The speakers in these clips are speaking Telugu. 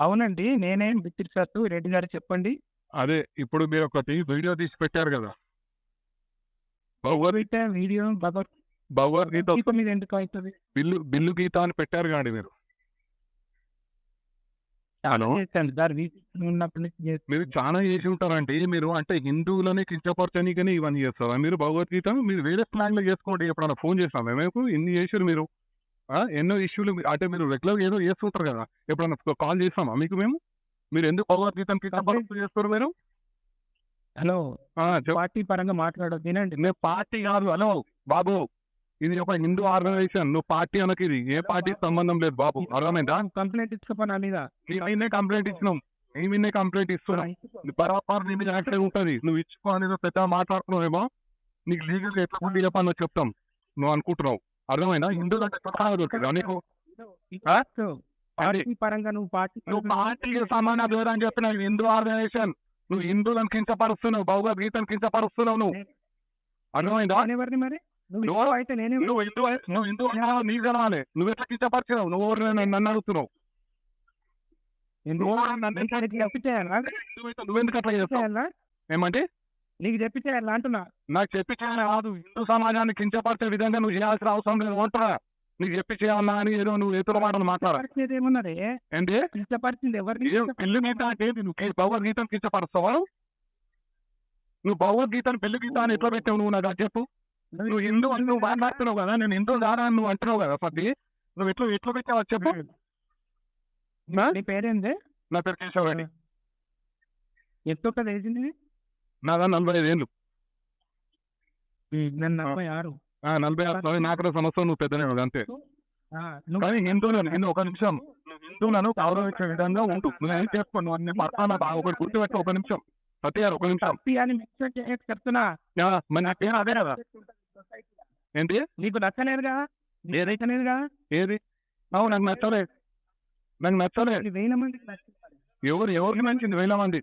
అవునండి. నేనేం బిత్తిరి సార్ రెడ్డి గారు చెప్పండి. అదే ఇప్పుడు మీరు ఒకటి వీడియో తీసి పెట్టారు కదా. వీడియో భగవత్ భగవద్గీత గీత మీద ఎందుకు అవుతుంది? బిల్లు బిల్లు గీత అని పెట్టారు కాండి మీరు. మీరు చాలా చేసి ఉంటారంటే మీరు అంటే హిందువులని కించపరచనీకని ఇవన్నీ చేస్తారా? మీరు భగవద్గీత మీరు వేరే స్లాంగ్లో చేసుకోండి. ఎప్పుడన్నా ఫోన్ చేస్తాం మేము ఇన్ని చేసారు మీరు? ఎన్నో ఇష్యూలు అంటే మీరు రెగ్యులర్ ఏదో చేస్తుంటారు కదా? ఎప్పుడన్నా కాల్ చేస్తామా మీకు మేము? మీరు ఎందుకు భగవద్గీతను కించపరుస్తూ చేస్తారు మీరు? హలో. పార్టీ పరంగా మాట్లాడదు వినండి. నేను పార్టీ కాదు హలో బాబు. ఇది ఒక హిందూ ఆర్గనైజేషన్ నువ్వు పార్టీ అనకి ఇది. ఏ పార్టీ సంబంధం లేదు బాబు. అర్థమైందా? కంప్లైంట్ ఇచ్చుకోపని నా మీద. నీ అయినే కంప్లైంట్ ఇచ్చినాం. నీ మీదే కంప్లైంట్ ఇస్తున్నాం. బరాబర్ నీ మీద యాక్టివ్ ఉంటుంది. నువ్వు ఇచ్చుకో అనేది పెద్ద మాట్లాడుతున్నావేమో? నీకు లీగల్ ఎట్లా ఉండి చెప్పాలో చెప్తాం. నువ్వు అనుకుంటున్నావు. అర్థమైనా హిందువులు అంటే స్వతహాగా దొరికిందా నీకు ఆ? పార్టీ పరంగా నువ్వు పార్టీ నువ్వు పార్టీకి సమాన దూరం అని చెప్పిన హిందూ ఆర్గనైజేషన్ నువ్వు హిందువులను కించపరుస్తున్నావు భగవద్గీతను కించపరుస్తున్నావు నువ్వు. అర్థమైందా? ఎవరిని మరి? నువ్వు అయితే నేనే నువ్వు హిందూ నువ్వు హిందూ అన్నావు, నీ జనాలే నువ్వు ఎట్లా కించపరిచినావు? నువ్వు ఎవరు నన్ను అడుగుతున్నావు? ఎందుకు? నువ్వు నువ్వెందుకు అట్లా చేస్తావు? ఏమంటే? నీకు చెప్పి చేయాలా అంటున్నా. నాకు చెప్పి కాదు. హిందూ సమాజాన్ని కించపరిచే విధంగా నువ్వు చేయాల్సిన అవసరం లేదు. అంటారా నీకు చెప్పి చేయాలా అని ఏదో నువ్వు ఎదురు మాటలు మాట్లాడ పరిస్థితి ఏమన్నారే ఏంటి ఇష్టపరిచింది ఎవరిని పెళ్ళి గీత అంటే? నువ్వు. భగవద్గీతను కించపరుస్తావా? నువ్వు భగవద్గీతను పెళ్ళి గీత అని ఎట్లా పెట్టావు నువ్వు నాకు చెప్పు. నువ్వు హిందూ అని నువ్వు మాట్లాడుతున్నావు కదా. నేను హిందూ దారా అని నువ్వు అంటున్నావు కదా సతి. నువ్వు ఎట్లా ఎట్లా పెట్టావు చెప్పు. నా? నీ పేరేంది? నా పేరు కేశవ్ రెడ్డి ఎంత నాదా నలభై ఐదు ఏళ్ళు. నేను నలభై ఆరు. నలభై ఆరు. నాలుగు సంవత్సరం నువ్వు పెద్దనే అంతే. కానీ హిందువులను హిందూ ఒక నిమిషం. నువ్వు హిందువులను గౌరవించే విధంగా ఉంటు నువ్వేం చేసుకో నువ్వు అన్ని పడతానా ఒకటి గుర్తుపెట్టు ఒక నిమిషం. సత్య గారు ఒక నిమిషం. చెప్తున్నా. అదే కదా. ఏంటి? నీకు నచ్చలేదుగా? నచ్చలేదుగా? ఏది? అవు నాకు నచ్చలే నాకు నచ్చలే ఇది వేల మందికి. ఎవరు ఎవరికి నచ్చింది వేల మంది.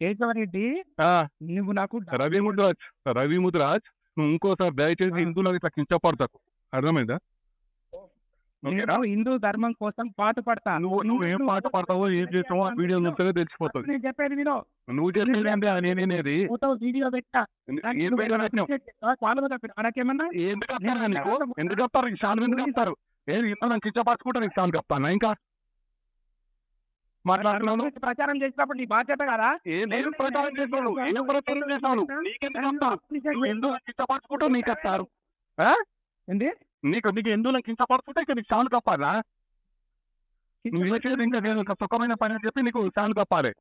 కేశవరెడ్డి నువ్వు నాకు రవి ముద్రాజ్ రవి ముద్రాజ్ నువ్వు ఇంకోసారి దయచేసి. హిందువులకు ఇట్లా కించపడతాకు అర్థమైందా? నేను హిందూ ధర్మం కోసం పాట పడతా. నువ్వు నువ్వు ఏం పాట పాడతావో ఏం చేస్తావో ఆ వీడియో తెలిసిపోతుంది. నేను చెప్పేది వినో. నువ్వు చెప్పేది అంటే నేనేది వీడియో పెట్టా. ఏం పెట్టినావు? మనకేమన్నా ఎందుకు వస్తారు ఈ ఎందుకు వస్తారు ఏది ఇంత సాన్ చెప్తాను ఇంకా? ప్రచారం చేసినప్పుడు నీ బాధ్యత కదా? నేను ప్రచారం చేస్తాను ఏం ప్రచారం చేస్తాను నీకెందుకు ఎందుకు కించపరచుకుంటూ నీకు వస్తారు ఏంది? నీకు నీకు ఎందుకు కించపరచుకుంటే ఇక నీకు సాన్ కప్పాలా? నువ్వు చేసేది ఇంకా నేను సుఖమైన పని అని చెప్పి నీకు సాన్ కప్పాలి?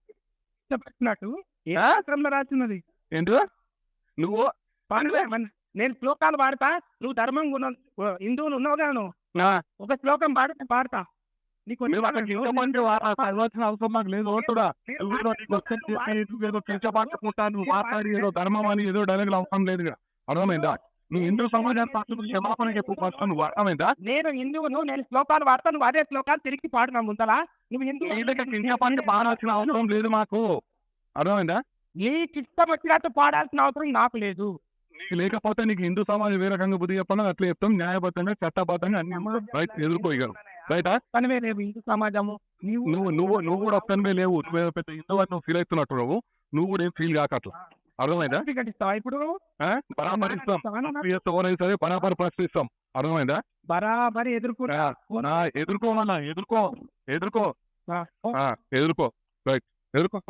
శాస్త్రంలో రాస్తున్నది ఏంటి? నువ్వు? నేను శ్లోకాలు పాడతా. నువ్వు ధర్మం హిందువులు ఉన్నావు కదా నువ్వు ఒక శ్లోకం పాడి నేను పాడతా. చదవాల్సిన అవసరం లేదు. మాట్లాడి ఏదో ధర్మం అని ఏదో డైలాగులు అవసరం లేదు ఇక్కడ అర్థమైందా? నువ్వు హిందూ సమాజాన్ని క్షమాపణ చెప్పు ఫస్ట్ నువ్వు అర్థమైందా? నేను హిందువును నేను శ్లోకాలు పాడతా నువ్వు అదే శ్లోకాలు తిరిగి పాడినా ముందలా. నువ్వు హిందూ కించపరిచి పాడాల్సిన అవసరం లేదు మాకు. అర్థమైందా? నీకు ఇష్టం వచ్చినట్టు పాడాల్సిన అవసరం నాకు లేదు. లేకపోతే నీకు హిందూ సమాజం ఏ రకంగా బుద్ధి చెప్పాలో అట్లా చెప్తాం. న్యాయబద్ధంగా చట్టబద్ధంగా అన్ని ఎదుర్కోగలం. రైటా పనివే రేపు హిందూ సమాజము నీవు నువ్వు నువ్వు నువ్వు కూడా ఒక్కనివే లేవు. నువ్వు పెద్ద హిందూ నువ్వు ఫీల్ అవుతున్నట్టు నువ్వు నువ్వు కూడా ఏం ఫీల్ కాక అట్లా. అర్థమైందా? సర్టిఫికెట్ ఇస్తావా ఇప్పుడు? ఎవరైనా సరే బరాబర్ ప్రశ్నిస్తాం. అర్థమైందా? బరాబరి నా ఎదుర్కోవాలన్నా ఎదుర్కో. ఎదుర్కో. ఎదుర్కో. రైట్. ఎదుర్కో.